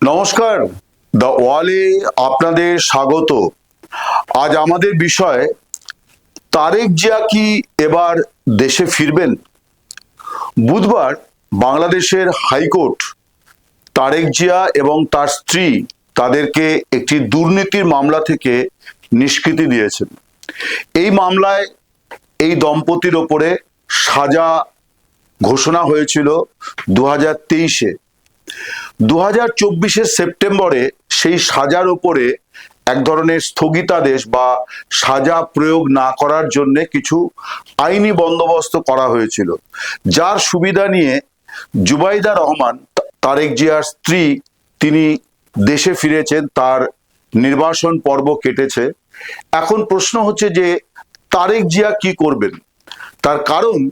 নমস্কার। দ্য ওয়ালে আপনাদের স্বাগত। আজ আমাদের বিষয়, তারেক জিয়া কি এবার দেশে ফিরবেন? বুধবার বাংলাদেশের হাইকোর্ট তারেক জিয়া এবং তার স্ত্রী তাদেরকে একটি দুর্নীতির মামলা থেকে নিষ্কৃতি দিয়েছেন এই মামলায় এই দম্পতির ওপরে সাজা ঘোষণা হয়েছিল দু হাজার তেইশে। দু হাজার সেপ্টেম্বরে সেই সাজার উপরে এক ধরনের স্থগিতাদেশ বা সাজা প্রয়োগ না করার জন্য কিছু আইনি বন্দোবস্ত করা হয়েছিল। যার সুবিধা নিয়ে জুবাইদা রহমান, তারেক জিয়ার স্ত্রী, তিনি দেশে ফিরেছেন, তার নির্বাসন পর্ব কেটেছে। এখন প্রশ্ন হচ্ছে যে, তারেক জিয়া কি করবেন? তার কারণ,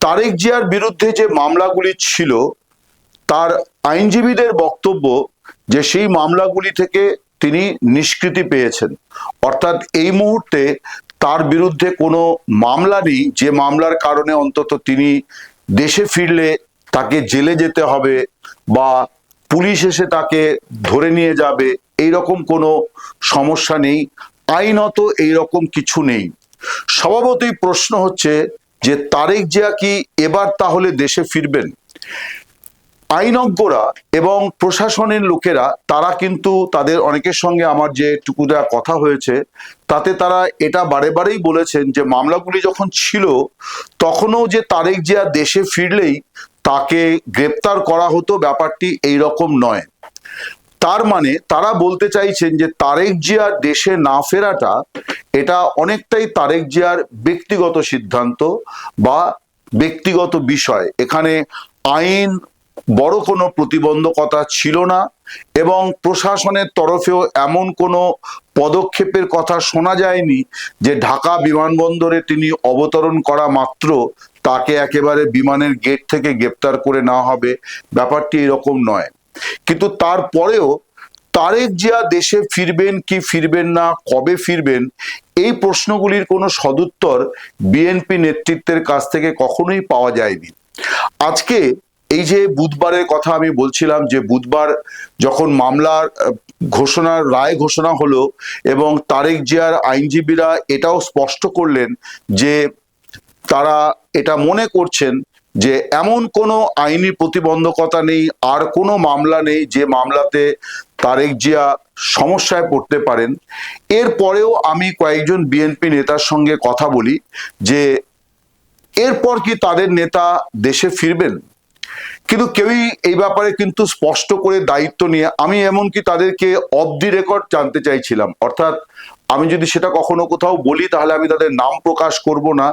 তারেক জিয়ার বিরুদ্ধে যে মামলাগুলি ছিল, তার আইনজীবীদের বক্তব্য যে সেই মামলাগুলি থেকে তিনি নিষ্কৃতি পেয়েছেন। অর্থাৎ এই মুহূর্তে তার বিরুদ্ধে কোনো মামলা নেই। যে মামলার কারণে অন্তত তিনি দেশে ফিরলে তাকে জেলে যেতে হবে বা পুলিশ এসে তাকে ধরে নিয়ে যাবে এই রকম কোনো সমস্যা নেই। আইনত এই রকম কিছু নেই। স্বভাবতই প্রশ্ন হচ্ছে যে তারেক জিয়া কি এবার তাহলে দেশে ফিরবেন? আইনজ্ঞরা এবং প্রশাসনের লোকেরা, তারা কিন্তু তাদের অনেকের সঙ্গে আমার যে টুকুটা কথা হয়েছে, তাতে তারা এটা বারে বারেই বলেছেন যে মামলাগুলি যখন ছিল, তখনও যে তারেক জিয়া দেশে ফিরলেই তাকে গ্রেপ্তার করা হতো, ব্যাপারটি এই রকম নয়। তার মানে তারা বলতে চাইছেন যে তারেক জিয়ার দেশে না ফেরাটা, এটা অনেকটাই তারেক জিয়ার ব্যক্তিগত সিদ্ধান্ত বা ব্যক্তিগত বিষয়। এখানে আইন বড় কোনো প্রতিবন্ধকতা ছিল না এবং প্রশাসনের তরফেও এমন কোনো পদক্ষেপের কথা শোনা যায়নি যে ঢাকা বিমানবন্দরে তিনি অবতরণ করা মাত্র তাকে একেবারে বিমানের গেট থেকে গ্রেপ্তার করে নেওয়া হবে। ব্যাপারটি এরকম নয়। কিন্তু তারপরেও তারেক জিয়া দেশে ফিরবেন কি ফিরবেন না, কবে ফিরবেন, এই প্রশ্নগুলির কোনো সদুত্তর বিএনপি নেতৃত্বের কাছ থেকে কখনোই পাওয়া যায়নি। আজকে এই যে বুধবারের কথা আমি বলছিলাম যে বুধবার যখন মামলার ঘোষণার রায় ঘোষণা হলো এবং তারেক জিয়ার আইনজীবীরা এটাও স্পষ্ট করলেন যে তারা এটা মনে করছেন যে এমন কোনো আইনি প্রতিবন্ধকতা নেই, আর কোনো মামলা নেই যে মামলাতে তারেক জিয়া সমস্যায় পড়তে পারেন। এরপরেও আমি কয়েকজন বিএনপি নেতার সঙ্গে কথা বলি যে এরপর কি তাদের নেতা দেশে ফিরবেন? কিন্তু কেউই এই ব্যাপারে কিন্তু স্পষ্ট করে দায়িত্ব নিয়ে, আমি এমনকি তাদেরকে অফ দি রেকর্ড জানতে চাইছিলাম। অর্থাৎ আমি যদি সেটা কখনো কোথাও বলি, তাহলে আমি তাদের নাম প্রকাশ করব না।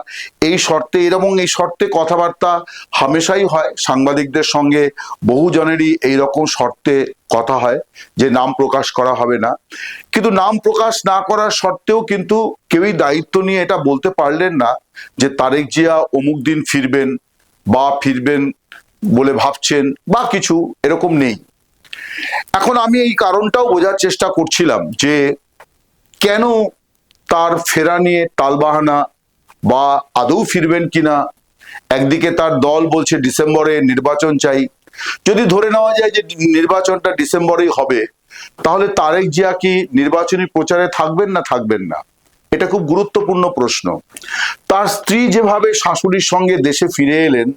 এই শর্তে, এরকম এই শর্তে কথাবার্তা হামেশাই হয়। সাংবাদিকদের সঙ্গে বহুজনেরই এই রকম শর্তে কথা হয় যে নাম প্রকাশ করা হবে না। কিন্তু নাম প্রকাশ না করার সত্ত্বেও কিন্তু কেউই দায়িত্ব নিয়ে এটা বলতে পারলেন না যে তারেক জিয়া অমুক দিন ফিরবেন বা ফিরবেন বলে ভাবছেন বা কিছু এরকম নেই। এখন আমি এই কারণটাও বোঝার চেষ্টা করছিলাম যে কেন তার ফেরা নিয়ে টালবাহানা বা আদৌ ফিরবেন কিনা। একদিকে তার দল বলছে ডিসেম্বরে নির্বাচন চাই। যদি ধরে নেওয়া যায় যে নির্বাচনটা ডিসেম্বরেই হবে, তাহলে তারেক জিয়া কি নির্বাচনী প্রচারে থাকবেন না থাকবেন না? এটা খুব গুরুত্বপূর্ণ প্রশ্ন। তার স্ত্রী যেভাবে শাশুড়ির সঙ্গে দেশে ফিরে এলেন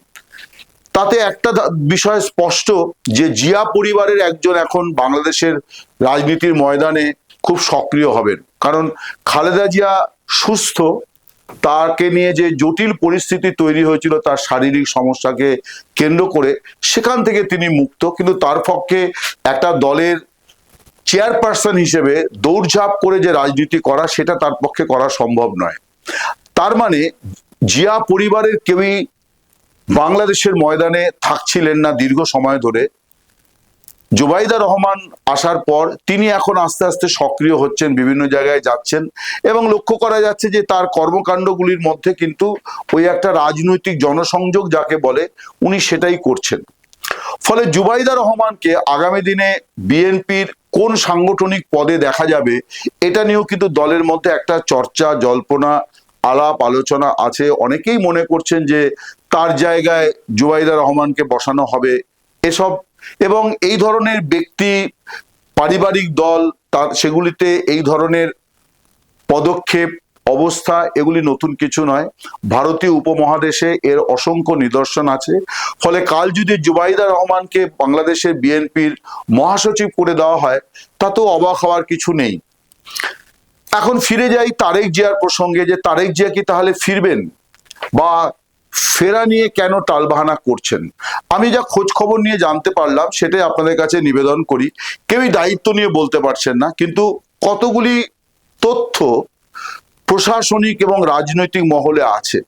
তাতে একটা বিষয় স্পষ্ট যে জিয়া পরিবারের একজন এখন বাংলাদেশের রাজনীতির ময়দানে খুব সক্রিয় হবেন। কারণ খালেদা জিয়া সুস্থ, তাকে নিয়ে যে জটিল পরিস্থিতি তৈরি হয়েছিল, তার শারীরিক সমস্যাকে কেন্দ্র করে সেখান থেকে তিনি মুক্ত। কিন্তু তার পক্ষে একটা দলের চেয়ারপারসন হিসেবে দৌড়ঝাঁপ করে যে রাজনীতি করা, সেটা তার পক্ষে করা সম্ভব নয়। তার মানে জিয়া পরিবারের কেউই বাংলাদেশের ময়দানে থাকছিলেন না দীর্ঘ সময় ধরে। জুবাইদা রহমান আসার পর তিনি এখন আস্তে আস্তে সক্রিয় হচ্ছেন, বিভিন্ন জায়গায় যাচ্ছেন এবং লক্ষ্য করা যাচ্ছে যে তার কর্মকাণ্ডগুলির মধ্যে কিন্তু ওই একটা রাজনৈতিক জনসংযোগ যাকে বলে উনি সেটাই করছেন। ফলে জুবাইদা রহমানকে আগামী দিনে বিএনপির কোন সাংগঠনিক পদে দেখা যাবে, এটা নিয়েও কিন্তু দলের মধ্যে একটা চর্চা, জল্পনা আলাপ, আলোচনা আছে। অনেকেই মনে করছেন যে তার জায়গায় জুবাইদা রহমানকে বসানো হবে। এসব এবং এই ধরনের ব্যক্তি, পারিবারিক দল, তার সেগুলিতে এই ধরনের পদক্ষেপ, অবস্থা এগুলি নতুন কিছু নয়। ভারতীয় উপমহাদেশে এর অসংখ্য নিদর্শন আছে। ফলে কাল যদি জুবাইদা রহমানকে বাংলাদেশের বিএনপির মহাসচিব করে দেওয়া হয় তাতেও অবাক হওয়ার কিছু নেই। এখন ফিরে যাই তারেক জিয়ার প্রসঙ্গে যে তারেক জিয়া কি তাহলে ফিরবেন? বা ফেরা নিয়ে কেন টালবাহানা করছেন? আমি যা খোঁজ খবর নিয়ে জানতে পারলাম সেটাই আপনাদের কাছে নিবেদন করি। কেউই দায়িত্ব নিয়ে বলতে পারছেন না, কিন্তু কতগুলি তথ্য প্রশাসনিক এবং রাজনৈতিক মহলে আছে।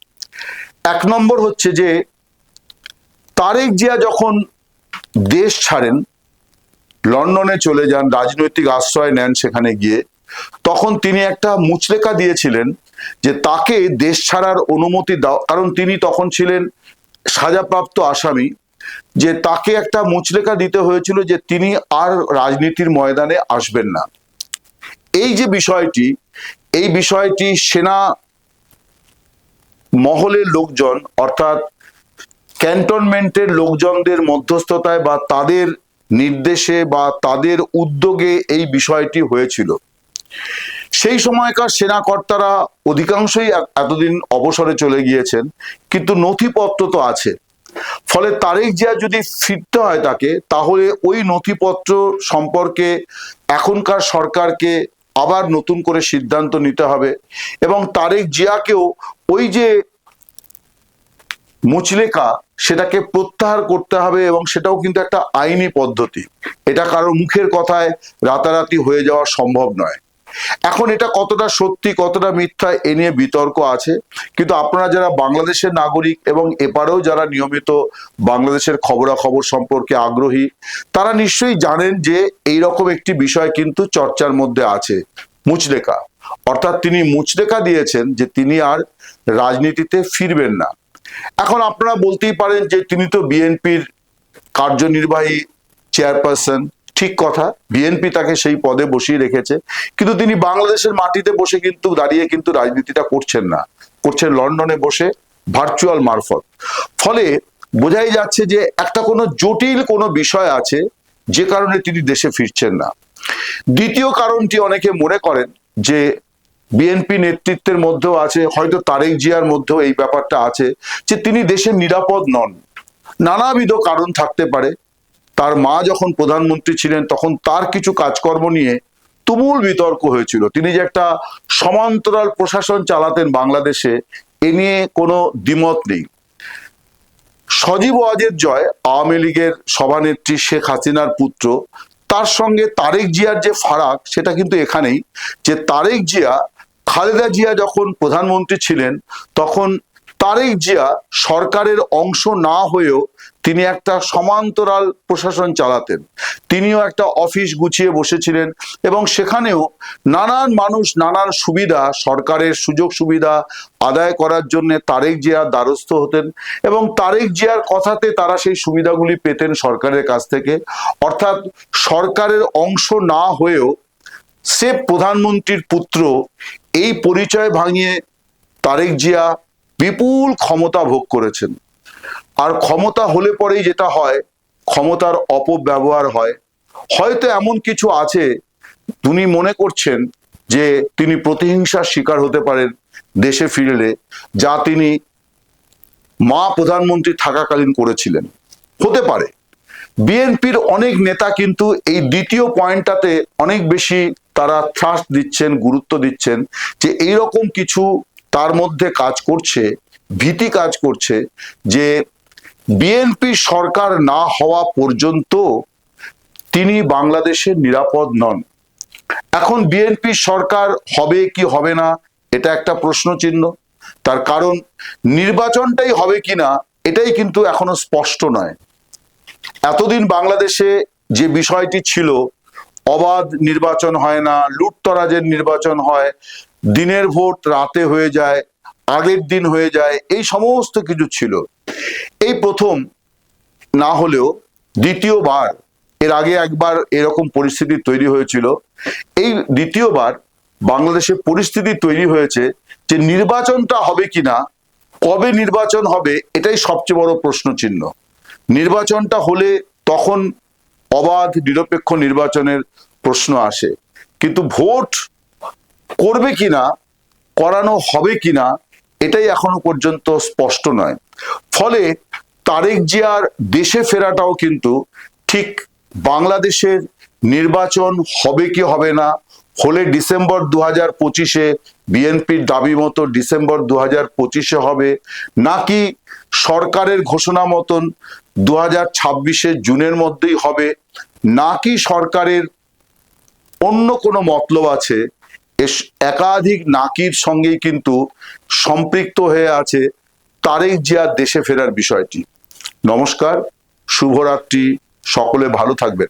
এক নম্বর হচ্ছে যে তারেক জিয়া যখন দেশ ছাড়েন, লন্ডনে চলে যান, রাজনৈতিক আশ্রয় নেন সেখানে গিয়ে তখন তিনি একটা মুচলেকা দিয়েছিলেন যে তাকে দেশ ছাড়ার অনুমতি দাও, কারণ তিনি তখন ছিলেন সাজাপ্রাপ্ত আসামি, যে তাকে একটা মুচলেকা দিতে হয়েছিল যে তিনি আর রাজনীতির ময়দানে আসবেন না। এই যে বিষয়টি, এই বিষয়টি সেনা মহলের লোকজন, অর্থাৎ ক্যান্টনমেন্টের লোকজনদের মধ্যস্থতায় বা তাদের নির্দেশে বা তাদের উদ্যোগে এই বিষয়টি হয়েছিল। সেই সময়কার সেনাকর্তারা অধিকাংশই এতদিন অবসরে চলে গিয়েছেন, কিন্তু নথিপত্র তো আছে। ফলে তারেক জিয়া যদি ফিরতে হয় তাকে, তাহলে ওই নথিপত্র সম্পর্কে এখনকার সরকারকে আবার নতুন করে সিদ্ধান্ত নিতে হবে এবং তারেক জিয়াকেও ওই যে মুচলেকা সেটাকে প্রত্যাহার করতে হবে এবং সেটাও কিন্তু একটা আইনি পদ্ধতি। এটা কারও মুখের কথায় রাতারাতি হয়ে যাওয়া সম্ভব নয়। এখন এটা কতটা সত্যি, কতটা মিথ্যা এ নিয়ে বিতর্ক আছে। কিন্তু আপনারা যারা বাংলাদেশের নাগরিক এবং এপারেও যারা নিয়মিত বাংলাদেশের খবরাখবর সম্পর্কে আগ্রহী, তারা নিশ্চয়ই জানেন যে এই রকম একটি বিষয় কিন্তু চর্চার মধ্যে আছে। মুচলেকা অর্থাৎ তিনি মুচলেকা দিয়েছেন যে তিনি আর রাজনীতিতে ফিরবেন না। এখন আপনারা বলতেই পারেন যে তিনি তো বিএনপির কার্যনির্বাহী চেয়ারপারসন ঠিক কথা বিএনপি তাকে সেই পদে বসিয়ে রেখেছে। কিন্তু তিনি বাংলাদেশের মাটিতে বসে কিন্তু দাঁড়িয়ে কিন্তু রাজনীতিটা করছেন না। করছেন লন্ডনে বসে ভার্চুয়াল মারফত। ফলে বোঝাই যাচ্ছে যে একটা কোনো জটিল কোনো বিষয় আছে, যে কারণে তিনি দেশে ফিরছেন না। দ্বিতীয় কারণটি অনেকে মনে করেন যে বিএনপি নেতৃত্বের মধ্যেও আছে, হয়তো তারেক জিয়ার মধ্যেও এই ব্যাপারটা আছে, যে তিনি দেশের নিরাপদ নন। নানাবিধ কারণ থাকতে পারে তার মা যখন প্রধানমন্ত্রী ছিলেন, তখন তার কিছু কাজকর্ম নিয়ে তুমুল বিতর্ক হয়েছিল। তিনি যে একটা সমান্তরাল প্রশাসন চালাতেন বাংলাদেশে, এ নিয়ে কোনো দ্বিমত নেই। সজীব ওয়াজের জয়, আওয়ামী লীগের সভানেত্রী শেখ হাসিনার পুত্র, তার সঙ্গে তারেক জিয়ার যে ফারাক, সেটা কিন্তু এখানেই, যে তারেক জিয়া, খালেদা জিয়া যখন প্রধানমন্ত্রী ছিলেন, তখন তারেক জিয়া সরকারের অংশ না হয়েও তিনি একটা সমান্তরাল প্রশাসন চালাতেন। তিনিও একটা অফিস গুছিয়ে বসেছিলেন এবং সেখানেও নানান মানুষ নানান সুবিধা, সরকারের সুযোগ সুবিধা আদায় করার জন্য তারেক জিয়ার দ্বারস্থ হতেন এবং তারেক জিয়ার কথাতে তারা সেই সুবিধাগুলি পেতেন সরকারের কাছ থেকে। অর্থাৎ সরকারের অংশ না হয়েও সে প্রধানমন্ত্রীর পুত্র এই পরিচয় ভাঙিয়ে তারেক জিয়া বিপুল ক্ষমতা ভোগ করেছেন। আর ক্ষমতা হলে পরেই যেটা হয়, ক্ষমতার অপব্যবহার হয়। হয়তো এমন কিছু আছে তিনি মনে করছেন যে তিনি প্রতিহিংসার শিকার হতে পারেন দেশে ফিরলে, যা তিনি মা প্রধানমন্ত্রী থাকাকালীন করেছিলেন। হতে পারে। বিএনপির অনেক নেতা কিন্তু এই দ্বিতীয় পয়েন্টটাতে অনেক বেশি তারা ট্রাস্ট দিচ্ছেন, গুরুত্ব দিচ্ছেন যে এইরকম কিছু তার মধ্যে কাজ করছে ভীতি কাজ করছে যে বিএনপি সরকার না হওয়া পর্যন্ত তিনি বাংলাদেশের নিরাপদ নন। এখন বিএনপি সরকার হবে কি হবে না, এটা একটা প্রশ্ন চিহ্ন তার কারণ নির্বাচনটাই হবে কিনা এটাই কিন্তু এখনও স্পষ্ট নয়। এতদিন বাংলাদেশে যে বিষয়টি ছিল, অবাধ নির্বাচন হয় না, লুটতরাজের নির্বাচন হয়, দিনের ভোট রাতে হয়ে যায় আগের দিন হয়ে যায়, এই সমস্ত কিছু ছিল। এই প্রথম না হলেও দ্বিতীয়বার, এর আগে একবার এরকম পরিস্থিতি তৈরি হয়েছিল। এই দ্বিতীয়বার বাংলাদেশে পরিস্থিতি তৈরি হয়েছে যে নির্বাচনটা হবে কিনা কবে নির্বাচন হবে, এটাই সবচেয়ে বড় প্রশ্ন চিহ্ন নির্বাচনটা হলে তখন অবাধ, নিরপেক্ষ নির্বাচনের প্রশ্ন আসে। কিন্তু ভোট করবে কিনা করানো হবে কিনা এটাই এখনও পর্যন্ত স্পষ্ট নয়। ফলে তারেক জিয়ার দেশে ফেরাটাও কিন্তু ঠিক বাংলাদেশের নির্বাচন হবে কি হবে না, হলে ডিসেম্বর দু হাজার পঁচিশে বিএনপির দাবি মতো ডিসেম্বর দু হাজার পঁচিশে হবে, নাকি সরকারের ঘোষণা মতন দু হাজার ছাব্বিশে জুনের মধ্যেই হবে, নাকি সরকারের অন্য কোনো মতলব আছে একাধিক নাকির সঙ্গেই কিন্তু সম্পৃক্ত হয়ে আছে তারেক জিয়ার দেশে ফেরার বিষয়টি। নমস্কার, শুভরাত্রি, সকলে ভালো থাকবেন।